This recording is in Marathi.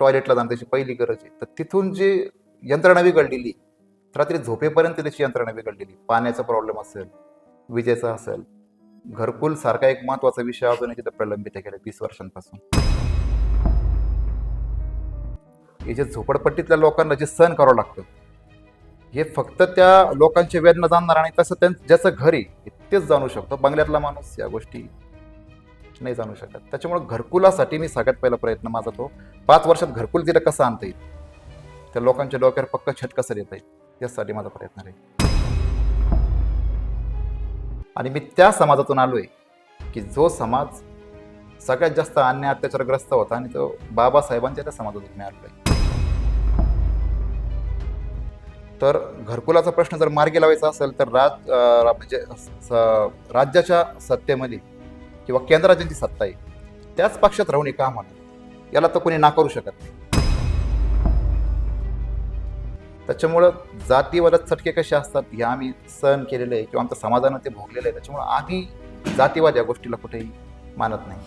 टॉयलेटला जाणं त्याची पहिली गरज आहे. तर तिथून जी यंत्रणा बिघडलेली रात्री झोपेपर्यंत त्याची यंत्रणा बिघडलेली पाण्याचा प्रॉब्लेम असेल विजेचा असेल घरकुल सारखा एक महत्त्वाचा विषय अजून तिथं प्रलंबित केला वीस वर्षांपासून. हे जे झोपडपट्टीतल्या लोकांना जे सहन करावं लागतं हे फक्त त्या लोकांची वेदना जाणणार आणि तसं त्यां ज्याचं घर आहे तेच जाणू शकतो. बंगल्यातला माणूस या गोष्टी नाही जाणू शकत. त्याच्यामुळे घरकुलासाठी मी सगळ्यात पहिला प्रयत्न माझा तो पाच वर्षात घरकुल तिला कसं आणता येईल? त्या लोकांच्या डोक्यावर पक्क छत कसं देता येईल? यासाठी माझा प्रयत्न राहील. आणि मी त्या समाजातून आलो आहे की जो समाज सगळ्यात जास्त अन्याय अत्याचारग्रस्त होता आणि तो बाबासाहेबांच्या त्या समाजातून मी आलो आहे तर घरकुलाचा प्रश्न जर मार्गी लावायचा असेल तर राज म्हणजे राज्याच्या सत्तेमध्ये किंवा केंद्रात ज्यांची सत्ता आहे त्याच पक्षात राहून हे काम होणार. याला तर कोणी नाकारू शकत नाही. त्याच्यामुळं जातीवादात चटके कसे असतात हे आम्ही सहन केलेलं आहे किंवा आमच्या समाजानं ते भोगलेलं आहे. त्याच्यामुळं आम्ही जातीवाद या गोष्टीला कुठेही मानत नाही.